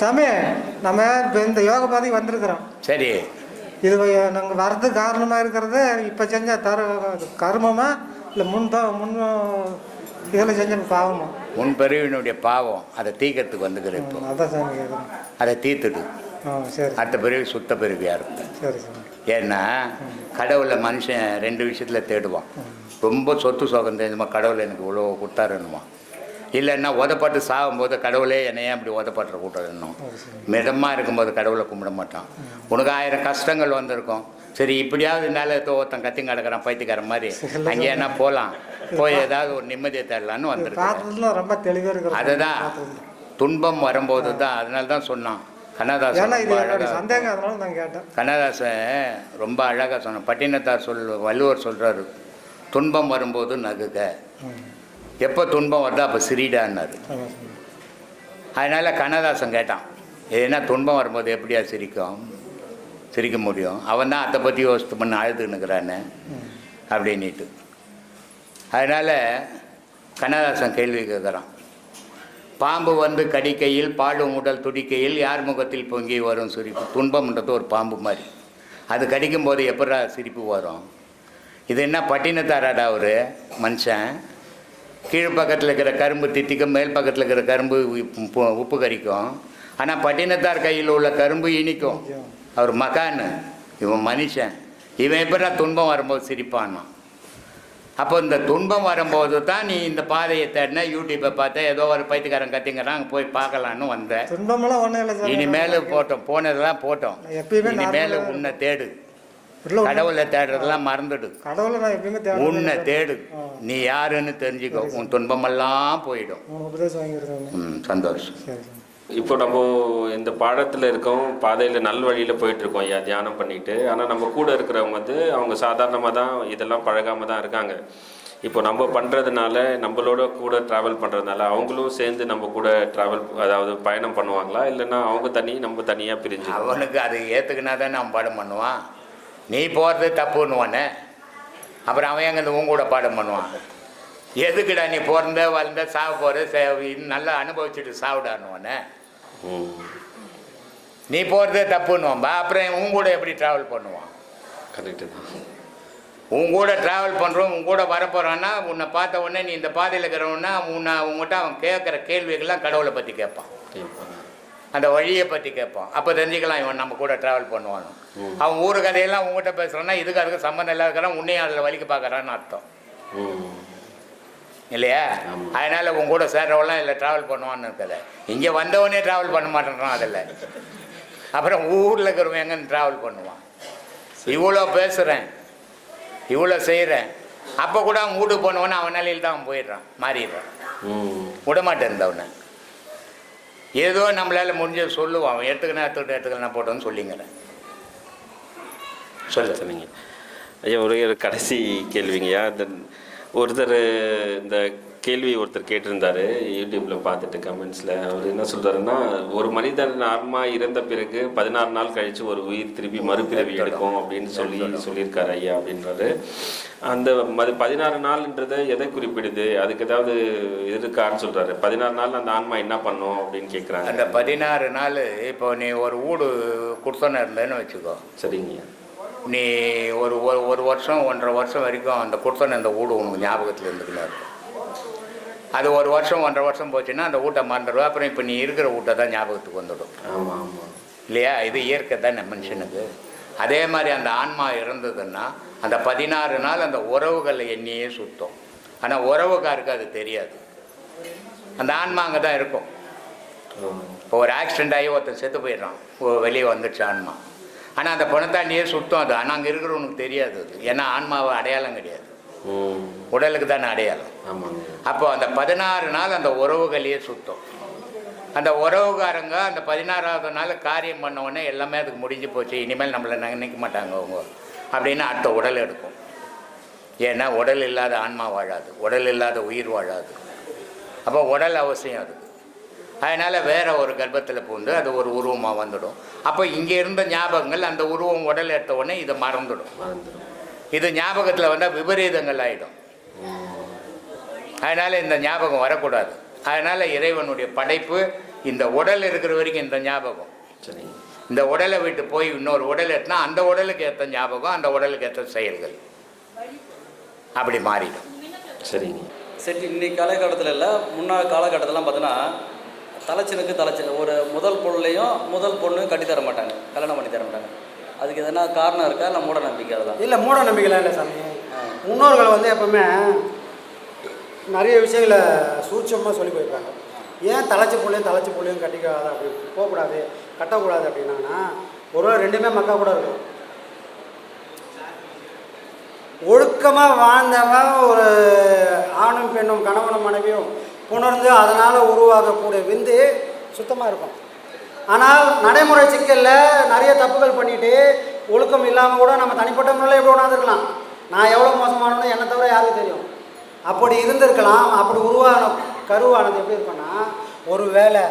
சாமி நம்ம இப்போ இந்த யோக பாதைக்கு வந்திருக்கிறோம். சரி. இது நாங்கள் வர்றதுக்கு காரணமாக இருக்கிறது இப்போ செஞ்ச தர கர்மமா? இல்லை முன் முன் இதில் செஞ்ச பாவமா? உன் பிரிவினுடைய பாவம் அதை தீக்கிறதுக்கு வந்துக்கிற இப்போ. அதான் சாமி கேட்குறேன் அதை தீர்த்துடு. சரி. அடுத்த பிறவி சுத்த பிறவியாக இருக்கும் சரி சாமி. ஏன்னா கடவுளை மனுஷன் ரெண்டு விஷயத்தில் தேடுவான். ரொம்ப சொத்து சோகம் தெரிஞ்சுமா கடவுள் எனக்கு இவ்வளோ கொடுத்தாருன்னுமா இல்லைன்னா உதப்பட்டு சாகும்போது கடவுளே என்னை ஏன் இப்படி உதப்பட்டுற கூட்டணும் மிதமாக இருக்கும்போது கடவுளை கும்பிட மாட்டான். உனக்கு ஆயிரம் கஷ்டங்கள் வந்திருக்கும். சரி இப்படியாவது இருந்தாலும் ஏதோ ஒருத்தன் கத்தி கிடக்கிறான் பைத்தியக்கார மாதிரி. அங்கே என்ன போகலாம் போய் ஏதாவது ஒரு நிம்மதியை தேடலான்னு வந்திருக்கு ரொம்ப தெளிவாக அதுதான். துன்பம் வரும்போது தான் அதனால தான் சொன்னான். கண்ணதாசன் கண்ணதாசன் ரொம்ப அழகாக சொன்னான். பட்டினத்தார் சொல் வள்ளுவர் சொல்கிறாரு துன்பம் வரும்போது நகுக. எப்போ துன்பம் வருதோ அப்போ சிரிடான்னாரு. அதனால் கண்ணதாசன் கேட்டான் ஏன்னா துன்பம் வரும்போது எப்படியா சிரிக்கும்? சிரிக்க முடியும். அவன் தான் அதை பற்றி யோசித்து பண்ண அழுதுன்னுக்கிறானே அப்படின்னுட்டு. அதனால் கண்ணதாசன் கேள்வி கேட்குறான் பாம்பு வந்து கடிக்கையில் பாலும் உடல் துடிக்கையில் யார் முகத்தில் பொங்கி வரும் சிரிப்பு? துன்பம்ன்றது ஒரு பாம்பு மாதிரி. அது கடிக்கும் போது எப்படா சிரிப்பு வரும்? இது என்ன பட்டினத்தாராடா ஒரு மனுஷன்? கீழ் பக்கத்தில் இருக்கிற கரும்பு தித்திக்கும் மேல் பக்கத்தில் இருக்கிற கரும்பு உப்பு கரிக்கும் ஆனால் பட்டினத்தார் கையில் உள்ள கரும்பு இனிக்கும். அவர் மகான் இவன் மனுஷன். இவன் எப்படா துன்பம் வரும்போது சிரிப்பான்னா. அப்போ இந்த துன்பம் வரும்போது தான் நீ இந்த பாதையை தேடின யூடியூப்பை பார்த்த ஏதோ ஒரு பைத்தியக்காரன் கத்திங்கிறான் அங்கே போய் பார்க்கலான்னு வந்த. துன்பமெல்லாம் ஒன்றும் இல்லை இனிமேல் போட்டோம். போனதெல்லாம் போட்டோம். இனிமேல் உன்னை தேடு. கடவுளை தேடுறதெல்லாம் மறந்துடு. கடவுளை நான் எப்பயுமே தேவை உன்னை தேடு. நீ யாருன்னு தெரிஞ்சுக்கோ. உன் துன்பமெல்லாம் போயிடும். உபதேசம் சந்தோஷம். இப்போ நம்ம இந்த பாடத்தில் இருக்கோம் பாதையில் நல் வழியில் போயிட்டு இருக்கோம் ஐயா தியானம் பண்ணிட்டு. ஆனால் நம்ம கூட இருக்கிறவங்க வந்து அவங்க சாதாரணமாக தான் இதெல்லாம் பழகாம தான் இருக்காங்க. இப்போ நம்ம பண்ணுறதுனால நம்மளோட கூட ட்ராவல் பண்ணுறதுனால அவங்களும் சேர்ந்து நம்ம கூட ட்ராவல் அதாவது பயணம் பண்ணுவாங்களா? இல்லைன்னா அவங்க தனி நம்ம தனியாக பிரிஞ்சு. அவனுக்கு அதை ஏற்றுக்கினா தான் அவன் பாடம் பண்ணுவான். நீ போகிறது தப்புன்னுவானே அப்புறம் அவன் எங்கே உன் கூட பாடம் பண்ணுவான். எதுக்குடா நீ பிறந்த வளர்ந்த சாவு போகிற நல்லா அனுபவிச்சுட்டு சாவிடான்னுவானே நீ போகிறதே தப்புன்னுவான்பா அப்புறம் உன் கூட எப்படி ட்ராவல் பண்ணுவான்? கரெக்டு தான். உன் கூட ட்ராவல் பண்ணுறோம் உன் கூட வரப்போகிறான்னா உன்னை பார்த்த உடனே நீ இந்த பாதையில் இருக்கிறவன்னா உன்னை உங்ககிட்ட அவன் கேட்குற கேள்விகள்லாம் கடவுளை பற்றி கேட்பான். அந்த வழியை பற்றி கேட்பான். அப்போ தெரிஞ்சுக்கலாம் இவன் நம்ம கூட ட்ராவல் பண்ணுவான் அவன் ஊரு கதையெல்லாம் உங்ககிட்ட பேசுகிறான்னா இதுக்கு அதுக்கு சம்மந்தம் இல்லாத இருக்கிறான் உன்னையும் அதில் வலிக்கு பார்க்குறான்னு அர்த்தம். இல்லையா? அதனால் உன் கூட சேர்றவெல்லாம் இதில் ட்ராவல் பண்ணுவான்னு இருக்குது. இங்கே வந்தவனே ட்ராவல் பண்ண மாட்டேன்றான் அதில். அப்புறம் ஊரில் இருக்கிறவன் எங்கன்னு ட்ராவல் பண்ணுவான். இவ்வளோ பேசுகிறேன் இவ்வளோ செய்கிறேன் அப்போ கூட அவன் வீட்டுக்கு போனவனே அவன் நிலையில் தான் அவன் போயிடுறான் மாறிடுறான். விடமாட்டேன் இருந்தவனை ஏதோ நம்மளால் முடிஞ்சது சொல்லுவான். எடுத்துக்கணும் எடுத்துக்கிட்டு எடுத்துக்கலாம் போட்டோன்னு சொல்லிங்கிறேன். சொல்லு சரிங்க ஐயா ஒரே ஒரு கடைசி கேள்விங்கய்யா இந்த ஒருத்தர் இந்த கேள்வி ஒருத்தர் கேட்டிருந்தாரு யூடியூப்ல பார்த்துட்டு கமெண்ட்ஸ்ல. அவர் என்ன சொல்றாருன்னா ஒரு மனிதன் ஆன்மா இறந்த பிறகு பதினாறு நாள் கழிச்சு ஒரு உயிர் திருப்பி மறுபிறவி எடுக்கும் அப்படின்னு சொல்லி சொல்லியிருக்காரு ஐயா அப்படின்றாரு. அந்த மது பதினாறு நாள்ன்றது எதை குறிப்பிடுது? அதுக்கு ஏதாவது இருக்கான்னு சொல்றாரு. பதினாறு நாள் அந்த ஆன்மா என்ன பண்ணும் அப்படின்னு கேட்குறாங்க அந்த பதினாறு நாள் இப்போ நீ ஒரு வீடு கொடுத்தோன்னு இருந்தேன்னு வச்சுக்கோ. சரிங்கய்யா நீ ஒரு ஒரு- ஒரு வருஷம் ஒன்றரை வருஷம் வரைக்கும் அந்த கொடுத்தோன்னு அந்த வீடு உனக்கு ஞாபகத்தில் இருந்துக்கிட்டு இருக்கும் அது ஒரு வருஷம் ஒன்றரை வருஷம் போச்சுன்னா அந்த வீட்டை மறந்துடுவா. அப்புறம் இப்போ நீ இருக்கிற வீட்டை தான் ஞாபகத்துக்கு வந்துடும். ஆமா ஆமா. இல்லையா? இது இயற்கை தானே மனுஷனுக்கு. அதே மாதிரி அந்த ஆன்மா இருந்ததுன்னா அந்த பதினாறு நாள் அந்த உறவுகளை எண்ணியே சுத்தம். ஆனால் உறவுக்காருக்கு அது தெரியாது. அந்த ஆன்மா அங்கே தான் இருக்கும். இப்போ ஒரு ஆக்சிடென்ட் ஆகி ஒருத்தன் செத்து போயிடுறான். வெளியே வந்துடுச்சு ஆன்மா. ஆனால் அந்த பணத்தாண்டியே சுத்தம் அது. ஆனால் அங்கே இருக்கிறவனுக்கு தெரியாது அது. ஏன்னா ஆன்மாவை அடையாளம் கிடையாது. உடலுக்கு தானே அடையாளம். அப்போ அந்த பதினாறு நாள் அந்த உறவுகளையே சுத்தம். அந்த உறவுக்காரங்க அந்த பதினாறாவது நாள் காரியம் பண்ண உடனே எல்லாமே அதுக்கு முடிஞ்சு போச்சு. இனிமேல் நம்மளை நினைக்க மாட்டாங்க அவங்க. அப்படின்னு அடுத்த உடல் எடுக்கும். ஏன்னா உடல் இல்லாத ஆன்மா வாழாது. உடல் இல்லாத உயிர் வாழாது. அப்போ உடல் அவசியம் அதுக்கு அதனால் வேற ஒரு கர்ப்பத்தில் பூந்து அது ஒரு உருவமாக வந்துடும். அப்போ இங்கே இருந்த ஞாபகங்கள் அந்த உருவம் உடல் எடுத்த உடனே இதை மறந்துடும். இது ஞாபகத்தில் வந்தால் விபரீதங்கள் ஆகிடும் அதனால் இந்த ஞாபகம் வரக்கூடாது. அதனால் இறைவனுடைய படைப்பு இந்த உடல் இருக்கிற வரைக்கும் இந்த ஞாபகம். சரி. இந்த உடலை விட்டு போய் இன்னொரு உடல் எட்டினா அந்த உடலுக்கு ஏற்ற ஞாபகம் அந்த உடலுக்கு ஏற்ற செயல்கள். அப்படி மாறிடும். சரிங்க சரி இன்னைக்கு காலகட்டத்தில் இல்லை முன்னாள் காலகட்டத்திலாம் பார்த்தீங்கன்னா தலைச்சனுக்கு தலைச்சன். ஒரு முதல் பொருளையும் முதல் பொண்ணு கட்டி தர மாட்டாங்க. கல்யாணம் பண்ணி தர மாட்டாங்க. அதுக்கு எதனா காரணம் இருக்கா? இல்லை மூட நம்பிக்கை அதுதான் இல்லை மூட நம்பிக்கைலாம் இல்லை சாமி. முன்னோர்கள் வந்து எப்பவுமே நிறைய விஷயங்களை சூட்சமாக சொல்லி போயிருப்பாங்க ஏன் தலைச்சி புள்ளையும் தலைச்சி புள்ளையும் கட்டிக்காத அப்படி போகக்கூடாது கட்டக்கூடாது அப்படின்னாங்கன்னா ஒரு ரெண்டுமே மக்கா கூட இருக்கும். ஒழுக்கமாக வாழ்ந்தவன் ஒரு ஆணும் பெண்ணும் கணவனும் மனைவியும் உணர்ந்து அதனால் உருவாகக்கூடிய விந்து சுத்தமாக இருக்கும். ஆனால் நடைமுறை சிக்கலில் நிறைய தப்புகள் பண்ணிட்டு ஒழுக்கம் இல்லாமல் கூட நம்ம தனிப்பட்ட முறையில் எப்படி உணர்ந்துருக்கலாம்? நான் எவ்வளோ மோசமானது என்னை தவிர யாருக்கு தெரியும். அப்படி இருந்திருக்கலாம் அப்படி உருவான கருவானது எப்படி இருக்குன்னா ஒரு வேலை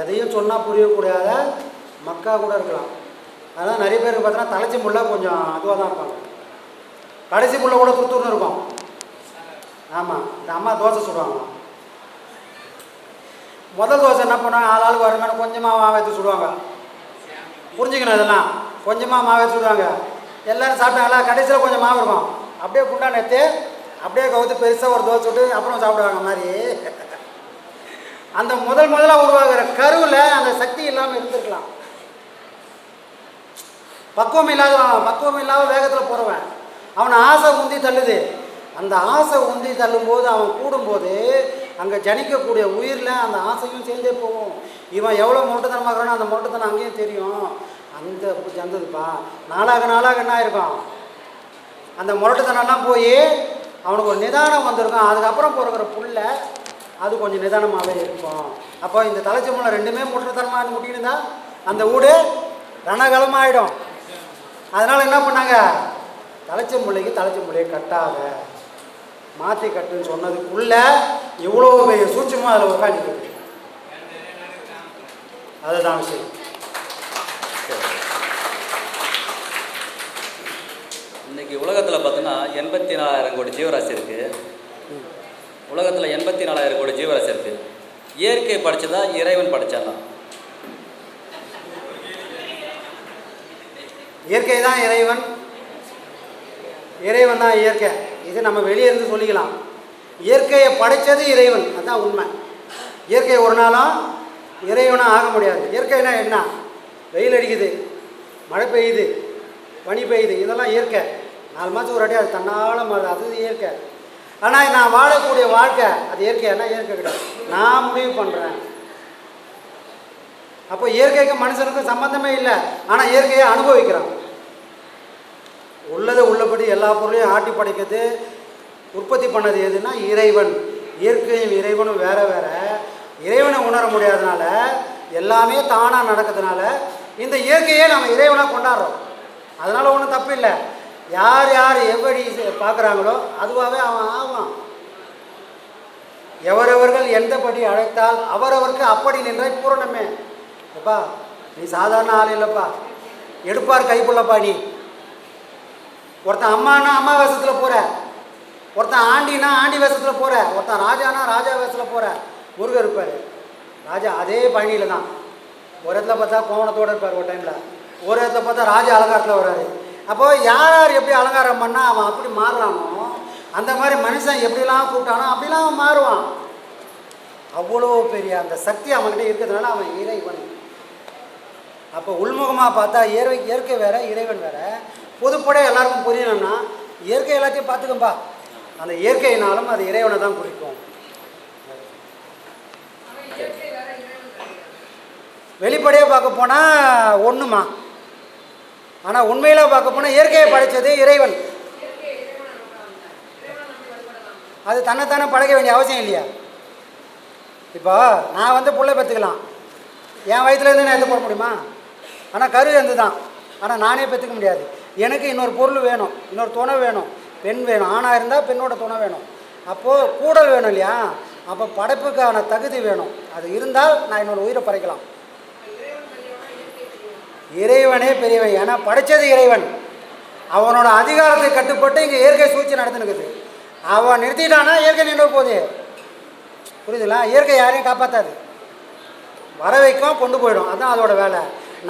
எதையும் சொன்னால் புரியக்கூடாத மக்கா கூட இருக்கலாம். அதான் நிறைய பேருக்கு பார்த்தீங்கன்னா தலைச்சி முள்ள கொஞ்சம் அதுவாக தான் இருப்பாங்க கடைசி முள்ள கூட துருத்துருன்னு இருக்கும். ஆமாம் இந்த அம்மா தோசை சுடுவாங்க முதல் தோசை என்ன பண்ணுவாங்க? ஆள் ஆளுக்கு வரமே கொஞ்சமாக மாவு எடுத்து சுடுவாங்க. புரிஞ்சுக்கணும் இதெல்லாம். கொஞ்சமாக மாவு எடுத்து சுடுவாங்க. எல்லோரும் சாப்பிட்டாங்களா கடைசியில் கொஞ்சம் மாவு இருக்கும். அப்படியே குண்டா நேற்று அப்படியே கவுத்து பெருசாக ஒரு தோசை விட்டு அப்புறம் சாப்பிடுவாங்க மாதிரி. அந்த முதல் முதலாக உருவாகிற கருவில் அந்த சக்தி இல்லாமல் இருந்திருக்கலாம். பக்குவம் இல்லாத பக்குவம் இல்லாத வேகத்தில் போகிறவன் அவனை ஆசை உந்தி தள்ளுது. அந்த ஆசை உந்தி தள்ளும்போது அவன் கூடும்போது அங்கே ஜனிக்கக்கூடிய உயிரில் அந்த ஆசையும் சேர்ந்தே போகும். இவன் எவ்வளோ முரட்டுத்தனமாக இருக்கிறானோ அந்த முரட்டுத்தனம் அங்கேயும் தெரியும். அந்த ஜந்ததுப்பா நாளாக நாளாக என்ன ஆயிருக்கும்? அந்த முரட்டுத்தனம்லாம் போய் அவனுக்கு ஒரு நிதானம் வந்திருக்கும். அதுக்கப்புறம் பிறக்கிற புள்ள அது கொஞ்சம் நிதானமாகவே இருக்கும். அப்போ இந்த தலைச்சி மூலம் ரெண்டுமே முரட்டுத்தனமாக முட்டின்னு அந்த வீடு ரணகலமாயிடும். அதனால் என்ன பண்ணாங்க? தலைச்ச முல்லைக்கு தலைச்ச முல்லையை கட்டாத. மாற்றி கட்டுன்னு சொன்னதுக்குள்ள இவ்வளோ பெரிய சூட்சமாக அதில் உட்காந்துருக்கு அதுதான் விஷயம். இன்னைக்கு உலகத்தில் பார்த்தீங்கன்னா எண்பத்தி நாலாயிரம் கோடி ஜீவராசி இருக்குது உலகத்தில் எண்பத்தி நாலாயிரம் கோடி ஜீவராசி இருக்குது இயற்கை படைச்சதா இறைவன் படைச்சானா? இயற்கை தான் இறைவன். இறைவன் தான் இயற்கை. இது நம்ம வெளியே இருந்து சொல்லிக்கலாம். இயற்கையை படைச்சது இறைவன். அதுதான் உண்மை. இயற்கை ஒரு நாளும் இறைவனாக ஆக முடியாது. இயற்கைனா என்ன? வெயில் அடிக்குது மழை பெய்யுது பனி பெய்யுது. இதெல்லாம் இயற்கை. நாலு மாதம் ஒரு வாட்டி அது தன்னால் மாறுது அது இயற்கை. ஆனால் நான் வாழக்கூடிய வாழ்க்கை அது இயற்கையானா இயற்கை கிடையாது. நான் முடிவு பண்ணுறேன் அப்போ இயற்கைக்கும் மனுஷனுக்கும் சம்பந்தமே இல்லை. ஆனால் இயற்கையை அனுபவிக்கிறான். உள்ளதை உள்ளபடி எல்லா பொருளையும் ஆட்டி படைக்கிறது உற்பத்தி பண்ணது எதுனா இறைவன். இயற்கையும் இறைவனும் வேற வேற. இறைவனை உணர முடியாதனால எல்லாமே தானாக நடக்கிறதுனால இந்த இயற்கையே நம்ம இறைவனாக கொண்டாடுறோம். அதனால் ஒன்றும் தப்பு இல்லை. யார் யார் எப்படி பார்க்குறாங்களோ அதுவாகவே அவன் ஆவான். எவரவர்கள் எந்தபடி அழைத்தால் அவரவருக்கு அப்படி நின்றே பூரணமே. எப்பா நீ சாதாரண ஆள் இல்லைப்பா. எடுப்பார் கைப்புள்ளப்பா நீ. ஒருத்தன் அம்மானா அம்மா வேஷத்தில் போகிற ஒருத்தன் ஆண்டினா ஆண்டி வேஷத்தில் போகிற ஒருத்தன் ராஜானா ராஜா வேஷத்தில் போகிற முருகர் இருப்பார். ராஜா அதே பழனியில் தான். ஒரு இடத்துல பார்த்தா கோவணத்தோடு இருப்பார் ஒரு டைமில் ஒரு இடத்துல பார்த்தா ராஜா அலங்காரத்தில் வர்றாரு. அப்போ யார் யார் எப்படி அலங்காரம் பண்ணால் அவன் அப்படி மாறுறானோ அந்த மாதிரி மனுஷன் எப்படிலாம் கூப்பிட்டானோ அப்படிலாம் அவன் மாறுவான். அவ்வளோ பெரிய அந்த சக்தி அவன்கிட்ட இருக்கிறதுனால அவன் இறைவன். அப்போ உள்முகமாக பார்த்தா இயற்கை இயற்கை வேற இறைவன் வேற. பொதுப்படை எல்லாருக்கும் புரியணும்னா இயற்கை எல்லாத்தையும் பார்த்துக்கம்பா. அந்த இயற்கையினாலும் அது இறைவனை தான் குறிக்கும். வெளிப்படையாக பார்க்க போனால் ஒன்றுமா ஆனால் உண்மையில் பார்க்க போனால் இயற்கையை படைச்சது இறைவன். அது தன்னைத்தானே படைக்க வேண்டிய அவசியம் இல்லையா? இப்போ நான் வந்து பிள்ளை பெற்றுக்கலாம். என் வயிற்றுலேருந்து நான் எது போட முடியுமா? ஆனால் கரு எந்து தான் ஆனால் நானே பெற்றுக்க முடியாது. எனக்கு இன்னொரு பொருள் வேணும் இன்னொரு துணை வேணும் பெண் வேணும் ஆணாக இருந்தால் பெண்ணோட துணை வேணும். அப்போது கூடல் வேணும் இல்லையா? அப்போ படைப்புக்கான தகுதி வேணும். அது இருந்தால் நான் என்னோடய உயிரை படைக்கலாம் இறைவனே பெரியவன். ஏன்னா படைச்சது இறைவன். அவனோட அதிகாரத்தை கட்டுப்பட்டு இங்கே இயற்கை சூழ்ச்சி நடந்துனுக்குது அவன் நிறுத்திட்டானா இயற்கை நின்று போகுது. புரியுதுங்களா? இயற்கை யாரையும் காப்பாற்றாது வர வைக்கும் கொண்டு போயிடும். அதான் அதோட வேலை.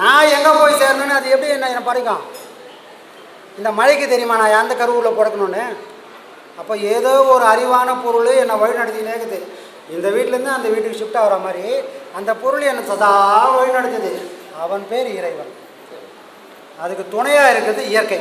நான் எங்கே போய் சேரணும்னு அது எப்படி என்ன என்னை படைக்கும் இந்த மழைக்கு தெரியுமா நான் எந்த கருவூரில் பிறக்கணும்னு? அப்போ ஏதோ ஒரு அறிவான பொருள் என்னை வழி இருக்குது இந்த வீட்டிலேருந்து அந்த வீட்டுக்கு ஷிஃப்ட் ஆகிற மாதிரி அந்த பொருள் என்னை சதா வழிநடத்துது. அவன் பேர் இறைவன். அதுக்கு துணையாக இருக்கிறது இயற்கை.